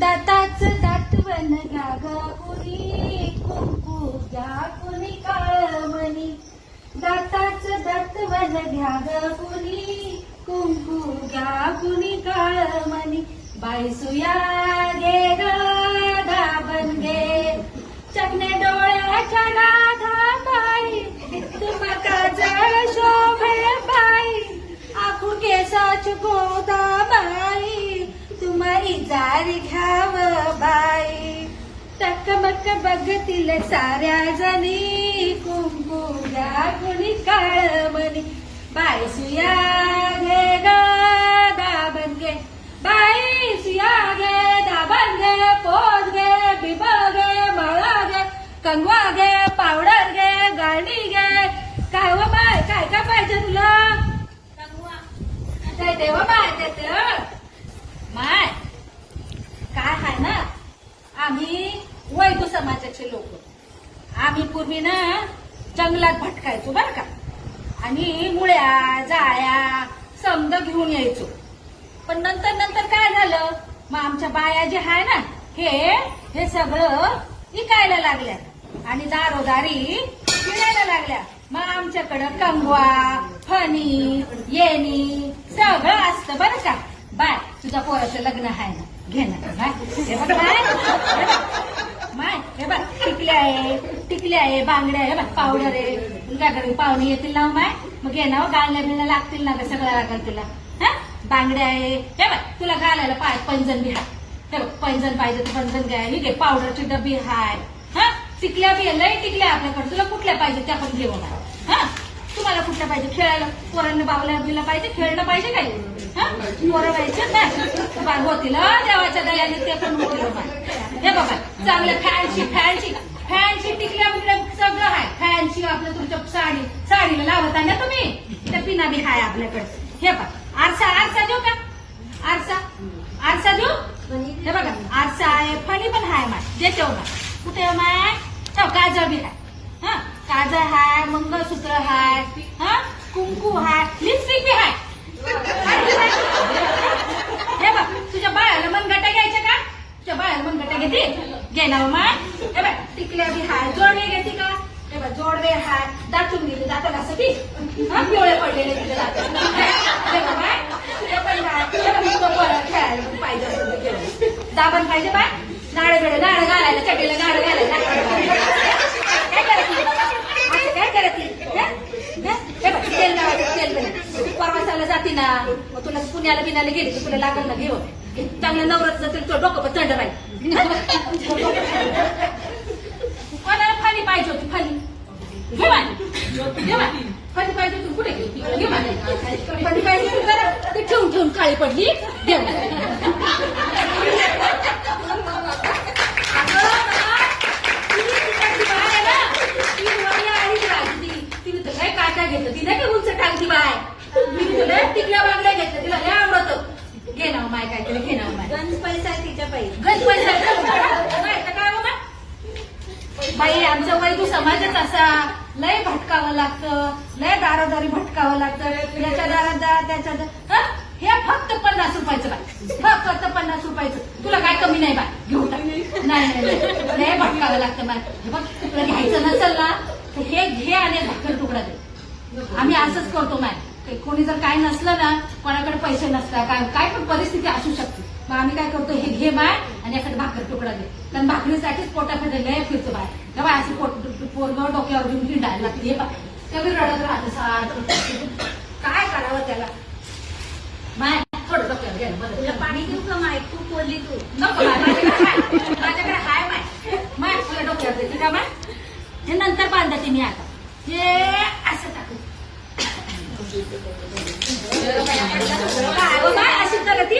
दाताच दातवन घ्या कुणी कुंकू घ्या कुणी काळमणी दाताच दातवन घ्या ग कुणी कुंकू घ्या कुणी काळमणी बायसुया गे गाबन गे. चकने डोळ्याच्या राधा बाई तुमका जळ शोभे बाई. आखू केसाच गोदा तुम्हारी जारी घ्याव बाई. टकमक बघतील साऱ्या जणी कुंकू घ्या कुणी काळमणी. बाई सुया घे ग दाबन घे. बाई सुया घे दाबन घे पोत घे बिबळ घे मळा घे कंगवा घे पावडर घे गाणी घे काय व बाय काय काय पाहिजे तुला काय देवा बाय देते माय काय आहे ना आम्ही वैदू समाजाचे लोक. आम्ही पूर्वी ना जंगलात भटकायचो बर का. आणि मुळ्या जाळ्या समद घेऊन यायचो. पण नंतर नंतर काय झालं? मग आमच्या बाया जे आहे ना हे हे सगळं विकायला लागल्या. आणि दारोदारी फिरायला लागल्या. मग आमच्याकडं कंगवा फणी येणी सगळं असतं बरं का. बाय तुझ्या पोराचं लग्न आहे ना. घे ना. बाय. हे बघ टिकले आहे टिकले आहे बांगड्या आहे बघ पावडर आहे. तुझ्याकडे पाहुणे येतील ना हो माय मग घे ना हो, गाळण्या बिळण्या लागतील ना ग सगळं लागेल तुला. हा? बांगड्या आहे. हे बघ तुला घालायला पाय पंजन बी हाय. हे बघ पंजन पाहिजे तर पंजन घ्या. हे घे पावडरची डबी हाय. हा? टिकल्या बी लय टिकल्या आपल्याकडे. तुला कुठल्या पाहिजे त्या पण घेऊन आहे हा? तुम्हाला कुठल्या पाहिजे? खेळायला पोरांना बावल्या बिला पाहिजे खेळणं पाहिजे काय हा पोरं होतील. देवाच्या दयाने ते पण होतील हो, हे बघा चांगलं फॅनशी फॅन्सी फॅनशी टिकल्या बिकल्या सगळं आहे फॅनशी आपलं तुमच्या साडी साडीला लावता ना तुम्ही? त्या पिना बी हाय आपल्याकडे. हे बघा आरसा आरसा देऊ का? आरसा आरसा देऊ? हे बघा आरसा आहे फणी पण हाय माय. देते हो, ना कुठे माय? हो काजळ बी हाय. हा? काजळ हाय मंगळसूत्र हाय. हा? कुंकू हाय लिपस्टिक बी हाय हे बघ तुझ्या बाळाला मनगटा घ्यायच्या का तुझ्या बाळाला मनगटा घेते घे ना माय हे बघ टिकल्या बी हाय जोडवे घेते का हे बघ जोडवे हाय दाटून गेले दाताला असं बी हा पिवळे पडलेले तिथे दातात हे बघ खेळायला पाहिजे असं घेऊन. दाबण पाहिजे बाय नाळे बिळे नाळं घालायला चटेला नाळं घालायला काय करत काय करत हे बघ तेल लावायचं तेल बिल परवासाला जाते ना मग तुला पुण्याला बिण्याला गेली तुला लागल ना घेऊन चांगलं नवरत जातील तो डोकं पण थंड राहील. कोणाला फाली पाहिजे होती फाली? घे बाय घे बाय फाली पाहिजे होती कुठे घे बाय फाली पाहिजे होती जरा. ती ठेवून ठेवून काळी पडली. घे बाय. तिने काय उंच टाकती बाय तिने तुला बांगड्या घेतल्या. तिला घे ना माय काय तरी घे ना माय गंज पैसा आहे तिच्या पाहिजे गज पैसा नाही तर काय बाबा बाई आमचा वैदू समाजच असा. लय भटकावं लागतं. लय दारोदारी भटकावं लागतं. याच्या दारात जा त्याच्या दारात- हं? हे फक्त पन्नास रुपयाचं बाय फक्त पन्नास रुपयाचं. तुला काय कमी नाही बाय टाक. नाही नाही नाही. लय भटकावं लागतं बाय हे बघ तुला घ्यायचं नसेल ना तर हे घे आणि भाकर तुकडा दे. आम्ही असंच करतो माय कोणी जर काय नसलं ना कोणाकडे पैसे नसतात. काय काय पण परिस्थिती असू शकते. मग आम्ही काय करतो हे घे बाय आणि एखादा भाकर तुकडा दे. कारण भाकरीसाठीच पोटामध्ये लय फिरतो बाय का बाय असं पोट पोरग डोक्यावर घेऊन हिंडायला लागते. हे बाय कमी रडत राहते. सारखं काय करावं त्याला? बाय थोडं डोक्यावर घ्या बरं. तुला पाणी देऊ का माय? खूप बोलली तू. नको बाय, माझ्याकडे हाय. माय. माय तुला डोक्यावर देते का माय? हे नंतर बांधते मी आता. हे असं टाकू अशी करत?